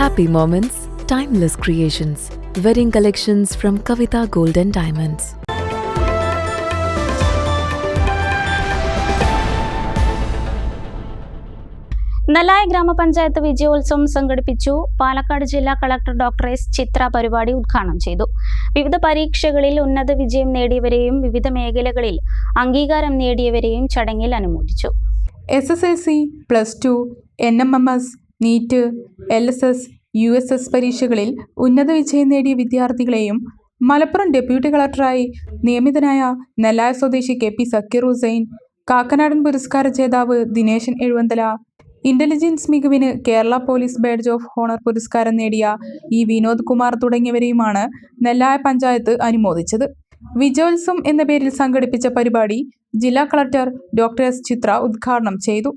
Happy moments, timeless creations. Wedding collections from Kavita Golden Diamonds. Nellaya ഗ്രാമപഞ്ചായത്ത് വിജയോത്സവം സംഘടിപ്പിച്ചു പാലക്കാട് ജില്ലാ കളക്ടർ ഡോക്ടർ എസ് ചിത്ര പരിപാടി ഉദ്ഘാടനം ചെയ്തു വിവിധ പരീക്ഷകളിൽ ഉന്നത വിജയം നേടിയവരെയും വിവിധ മേഖലകളിൽ അംഗീകാരം നേടിയവരെയും ചടങ്ങിൽ അനുമോദിച്ചു S S L C plus two N M M S NEET L S S U S S പരീക്ഷകളിൽ ഉന്നത വിജയം നേടിയ വിദ്യാർത്ഥികളെയും മലപ്പുറം ഡെപ്യൂട്ടി കളക്ടറായി നിയമിതനായ നെല്ലായ സ്വദേശി കെ പി സക്കീർ ഹുസൈൻ കാക്കനാടൻ പുരസ്കാര ജേതാവ് ദിനേശൻ എഴുവന്തല ഇന്റലിജൻസ് മികവിന് Kerala police badge of honour പുരസ്കാരം നേടിയ ഇ വിനോദ് കുമാർ തുടങ്ങിയവരെയുമാണ് നെല്ലായ പഞ്ചായത്ത് അനുമോദിച്ചത്. വിജയോത്സവം എന്ന പേരിൽ സംഘടിപ്പിച്ച പരിപാടി ജില്ലാ കളക്ടർ ഡോക്ടർ എസ് ചിത്ര ഉദ്ഘാടനം ചെയ്തു.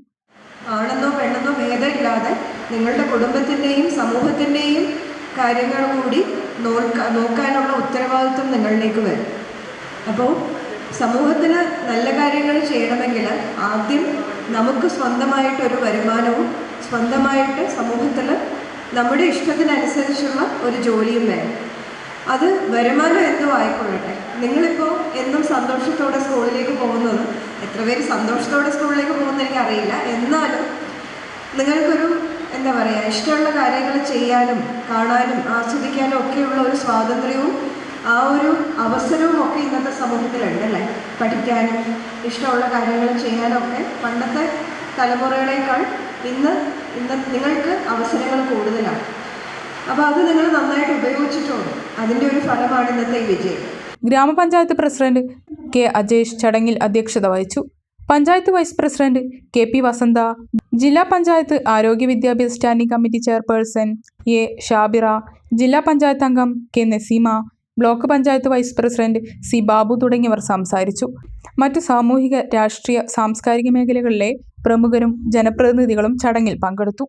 ആണെന്നോ പെണ്ണെന്നോ ഭേദമില്ലാതെ നിങ്ങളുടെ കുടുംബത്തിന്റെയും സമൂഹത്തിന്റെയും കാര്യങ്ങൾ കൂടി നോക്ക നോക്കാനുള്ള ഉത്തരവാദിത്വം നിങ്ങളിലേക്ക് വരും. അപ്പോൾ സമൂഹത്തിന് നല്ല കാര്യങ്ങൾ ചെയ്യണമെങ്കിൽ ആദ്യം നമുക്ക് സ്വന്തമായിട്ടൊരു വരുമാനവും സ്വന്തമായിട്ട് സമൂഹത്തിൽ നമ്മുടെ ഇഷ്ടത്തിനനുസരിച്ചുള്ള ഒരു ജോലിയും വേണം. അത് വരുമാനം എന്തോ ആയിക്കൊള്ളട്ടെ. നിങ്ങളിപ്പോൾ എന്നും സന്തോഷത്തോടെ സ്കൂളിലേക്ക് പോകുന്നത് എത്ര പേര് സന്തോഷത്തോടെ സ്കൂളിലേക്ക് പോകുന്നത് എനിക്കറിയില്ല. എന്നാലും നിങ്ങൾക്കൊരു എന്താ പറയുക ഇഷ്ടമുള്ള കാര്യങ്ങൾ ചെയ്യാനും കാണാനും ആസ്വദിക്കാനും ഒക്കെയുള്ള ഒരു സ്വാതന്ത്ര്യവും ആ ഒരു അവസരവും ഒക്കെ ഇന്നത്തെ സമൂഹത്തിലുണ്ട് അല്ലേ? പഠിക്കാനും ഇഷ്ടമുള്ള കാര്യങ്ങൾ ചെയ്യാനും ഒക്കെ പണ്ടത്തെ തലമുറകളേക്കാൾ ഇന്ന് ഇന്ന് നിങ്ങൾക്ക് അവസരങ്ങൾ കൂടുതലാണ്. അപ്പോൾ അത് നിങ്ങൾ നന്നായിട്ട് ഉപയോഗിച്ചിട്ടുണ്ട്. അതിന്റെ ഒരു ഫലമാണ് ഇന്നത്തെ ഈ വിജയം. ഗ്രാമപഞ്ചായത്ത് പ്രസിഡന്റ് കെ അജേഷ് ചടങ്ങിൽ അധ്യക്ഷത വഹിച്ചു. Panchayat vice president K P Vasantha ജില്ലാ പഞ്ചായത്ത് ആരോഗ്യ വിദ്യാഭ്യാസ standing committee chairperson A Shabira ജില്ലാ പഞ്ചായത്ത് അംഗം K Naseema block panchayat vice president C Babu തുടങ്ങിയവർ സംസാരിച്ചു. മറ്റ് സാമൂഹിക രാഷ്ട്രീയ സാംസ്കാരിക മേഖലകളിലെ പ്രമുഖരും ജനപ്രതിനിധികളും ചടങ്ങിൽ പങ്കെടുത്തു.